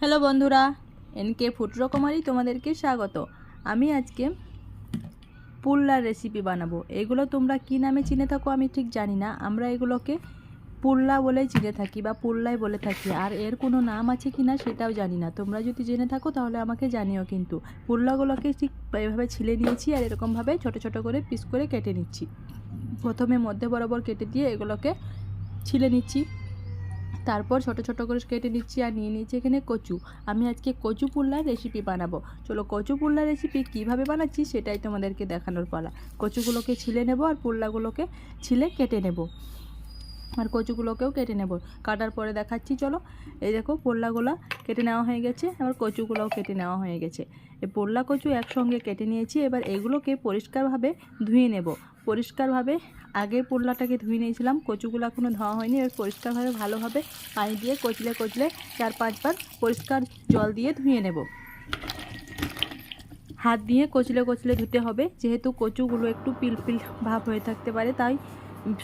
Hello বন্ধুরা, NK food রকমারি তোমাদেরকে স্বাগত। আমি আজকে পুল্লার রেসিপি বানাবো। এগুলো তোমরা কি নামে চিনে থাকো আমি ঠিক জানি না। আমরা এগুলোকে পুল্লা বলে চিনে থাকি বা পুল্লাই বলে থাকি। আর এর কোনো নাম আছে কি না সেটাও জানি না। তোমরা যদি জেনে থাকো তাহলে আমাকে জানিও কিন্তু। পুল্লাগুলোকে ঠিক এভাবে ছিলে নিয়েছি আর এরকমভাবে ছোট ছোট করে পিস করে কেটে নিচ্ছি। প্রথমে মধ্যে বরাবর কেটে দিয়ে এগুলোকে ছিলে নিচ্ছি। তারপর ছোট ছোট করে কেটে নিচ্ছি আর নিয়ে নিচ্ছি এখানে কচু। আমি আজকে কচু পুল্লার রেসিপি বানাবো। চলো কচু পুল্লার রেসিপি কীভাবে বানাচ্ছি সেটাই তোমাদেরকে দেখানোর পালা। কচুগুলোকে ছিলে নেব আর পুল্লাগুলোকে ছিলে কেটে নেব। আর কচুগুলোকেও কেটে নেব। কাটার পরে দেখাচ্ছি, চলো। এই দেখো পোল্লাগুলো কেটে নেওয়া হয়ে গেছে। আবার কচুগুলোও কেটে নেওয়া হয়ে গেছে। এই পোল্লা কচু একসঙ্গে কেটে নিয়েছি। এবার এগুলোকে পরিষ্কারভাবে ধুয়ে নেব। পরিষ্কারভাবে আগে পোল্লাটাকে ধুয়ে নিয়েছিলাম, কচুগুলো এখনও ধোয়া হয়নি, এবার পরিষ্কারভাবে ভালোভাবে পানি দিয়ে কচলে কচলে চার পাঁচবার পরিষ্কার জল দিয়ে ধুয়ে নেব। হাত দিয়ে কচলে কচলে ধুতে হবে, যেহেতু কচুগুলো একটু পিলপিল ভাব হয়ে থাকতে পারে, তাই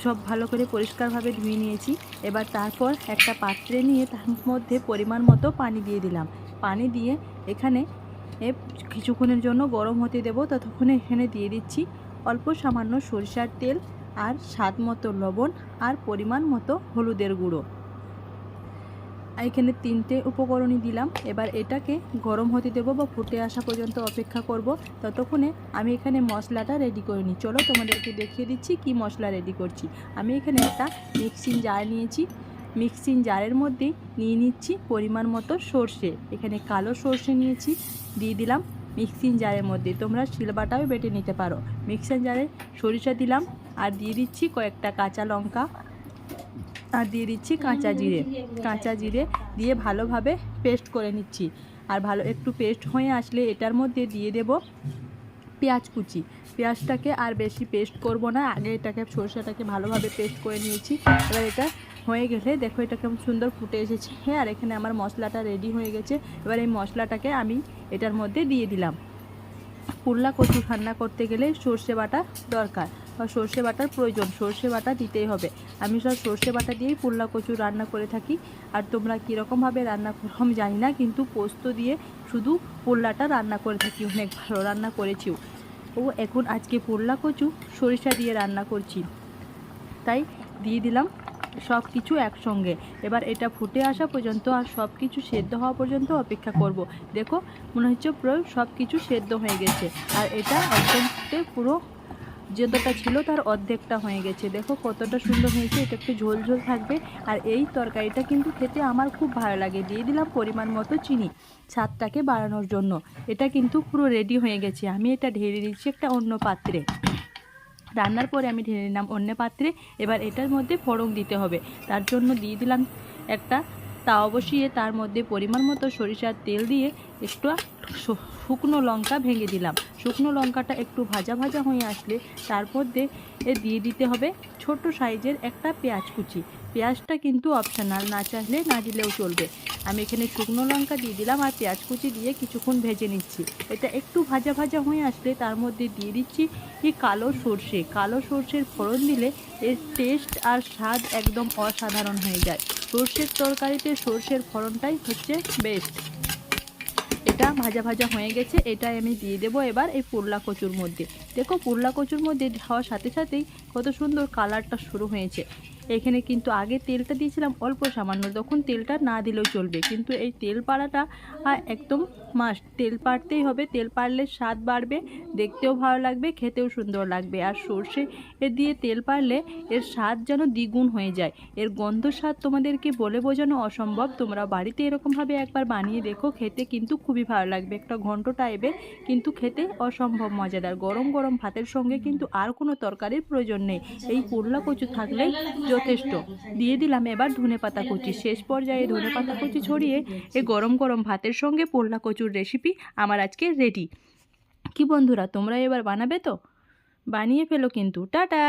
সব ভালো করে পরিষ্কারভাবে ধুয়ে নিয়েছি। এবার তারপর একটা পাত্রে নিয়ে তার মধ্যে পরিমাণ মতো পানি দিয়ে দিলাম। পানি দিয়ে এখানে কিছুক্ষণের জন্য গরম হতে দেবো, ততক্ষণে এখানে দিয়ে দিচ্ছি। অল্প সামান্য সরিষার তেল আর স্বাদ মতো লবণ আর পরিমাণ মতো হলুদের গুঁড়ো। এখানে তিনটে উপকরণই দিলাম। এবার এটাকে গরম হতে দেবো বা ফুটে আসা পর্যন্ত অপেক্ষা করব। ততক্ষণে আমি এখানে মশলাটা রেডি করে নিই। চলো তোমাদেরকে দেখিয়ে দিচ্ছি কি মশলা রেডি করছি। আমি এখানে একটা মিক্সিং জার নিয়েছি। মিক্সিং জারের মধ্যে নিয়ে নিচ্ছি পরিমাণ মতো সর্ষে। এখানে কালো সর্ষে নিয়েছি। দিয়ে দিলাম মিক্সিং জারের মধ্যে তোমরা শিলবাটাও বেটে নিতে পারো। মিক্সিং জারে সরিষা দিলাম আর দিয়ে দিচ্ছি কয়েকটা কাঁচা লঙ্কা। আর দিয়ে দিচ্ছি কাঁচা জিরে। কাঁচা জিরে দিয়ে ভালোভাবে পেস্ট করে নিচ্ছি। আর ভালো একটু পেস্ট হয়ে আসলে এটার মধ্যে দিয়ে দেব পেঁয়াজ কুচি। পেঁয়াজটাকে আর বেশি পেস্ট করব না। আগে এটাকে সরষেটাকে ভালোভাবে পেস্ট করে নিয়েছি। এবার এটা হয়ে গেলে দেখো এটা কেমন সুন্দর ফুটে এসেছে। হ্যাঁ আর এখানে আমার মশলাটা রেডি হয়ে গেছে। এবার এই মশলাটাকে আমি এটার মধ্যে দিয়ে দিলাম। পুল্লা কচু রান্না করতে গেলে সর্ষে বাটা দরকার। বা সর্ষে বাটার প্রয়োজন। সর্ষে বাটা দিতেই হবে। আমি সব সর্ষে বাটা দিয়েই পুল্লা কচু রান্না করে থাকি। আর তোমরা কীরকমভাবে রান্না করো আমি জানি না। কিন্তু পোস্ত দিয়ে শুধু পোল্লাটা রান্না করে থাকি। অনেক ভালো রান্না করেছিও। ও এখন আজকে পোল্লা কচু সরিষা দিয়ে রান্না করছি। তাই দিয়ে দিলাম। সব কিছু একসঙ্গে। এবার এটা ফুটে আসা পর্যন্ত আর সব কিছু সেদ্ধ হওয়া পর্যন্ত অপেক্ষা করব। দেখো, মনে হচ্ছে পুরো সব কিছু সেদ্ধ হয়ে গেছে। আর এটা একদম ফুটে পুরো যতটা ছিল তার অর্ধেকটা হয়ে গেছে। দেখো, কতটা সুন্দর হয়েছে, এটা একটু ঝোল ঝোল থাকবে। আর এই তরকারিটা কিন্তু খেতে আমার খুব ভালো লাগে। দিয়ে দিলাম পরিমাণ মতো চিনি স্বাদটাকে বাড়ানোর জন্য। এটা কিন্তু পুরো রেডি হয়ে গেছে। আমি এটা ঢেলে দিচ্ছি একটা অন্য পাত্রে। রান্নার পরে আমি ঢেলে নিলাম অন্য পাত্রে। এবার এটার মধ্যে ফোড়ন দিতে হবে। তার জন্য দিয়ে দিলাম একটা তাওয়া বসিয়ে তার মধ্যে পরিমাণ মতো সরিষার তেল দিয়ে একটু শুকনো লঙ্কা ভেঙে দিলাম। শুকনো লঙ্কাটা একটু ভাজা ভাজা হয়ে আসলে তার মধ্যে এ দিয়ে দিতে হবে ছোট সাইজের একটা পেঁয়াজ কুচি। পেঁয়াজটা কিন্তু অপশনাল না চাইলে না দিলেও চলবে। আমি এখানে শুকনো লঙ্কা দিয়ে দিলাম আর পেঁয়াজ কুচি দিয়ে কিছুক্ষণ ভেজে নিচ্ছি। এটা একটু ভাজা ভাজা হয়ে আসলে তার মধ্যে দিয়ে দিচ্ছি এই কালো সর্ষে। কালো সর্ষের ফোড়ন দিলে এর টেস্ট আর স্বাদ একদম অসাধারণ হয়ে যায়। সর্ষের তরকারিতে সর্ষের ফলনটাই হচ্ছে বেস্ট এটা ভাজা ভাজা হয়ে গেছে, এটাই আমি দিয়ে দেবো এবার এই পুরলা কচুর মধ্যে। দেখো পুরলা কচুর মধ্যে হওয়ার সাথে সাথেই কত সুন্দর কালারটা শুরু হয়েছে। এখানে কিন্তু আগে তেলটা দিয়েছিলাম, অল্প সামান্য, তখন তেলটা না দিলেও চলবে। কিন্তু এই তেল পাড়াটা একদম মাস্ট তেল পাড়তেই হবে, তেল পাড়লে স্বাদ বাড়বে, দেখতেও ভালো লাগবে, খেতেও সুন্দর লাগবে। আর সর্ষে এ দিয়ে তেল পারলে এর স্বাদ যেন দ্বিগুণ হয়ে যায়। এর গন্ধ স্বাদ তোমাদেরকে বলে বোঝানো অসম্ভব। তোমরা বাড়িতে এরকমভাবে একবার বানিয়ে দেখো, খেতে কিন্তু খুবই ভালো লাগবে, একটা ঘন্ট টাইপের কিন্তু খেতে অসম্ভব মজাদার। গরম গরম ভাতের সঙ্গে কিন্তু আর কোনো তরকারির প্রয়োজন নেই। এই পুরলা কচু থাকলে যথেষ্ট। দিয়ে দিলাম এবার ধনে পাতা কুচি। শেষ পর্যায়ে ধনে পাতা কুচি ছড়িয়ে এই গরম গরম ভাতের সঙ্গে পোল্লা কচুর রেসিপি আমার আজকে রেডি কি বন্ধুরা, তোমরা এবার বানাবে তো? বানিয়ে ফেলো কিন্তু। টাটা!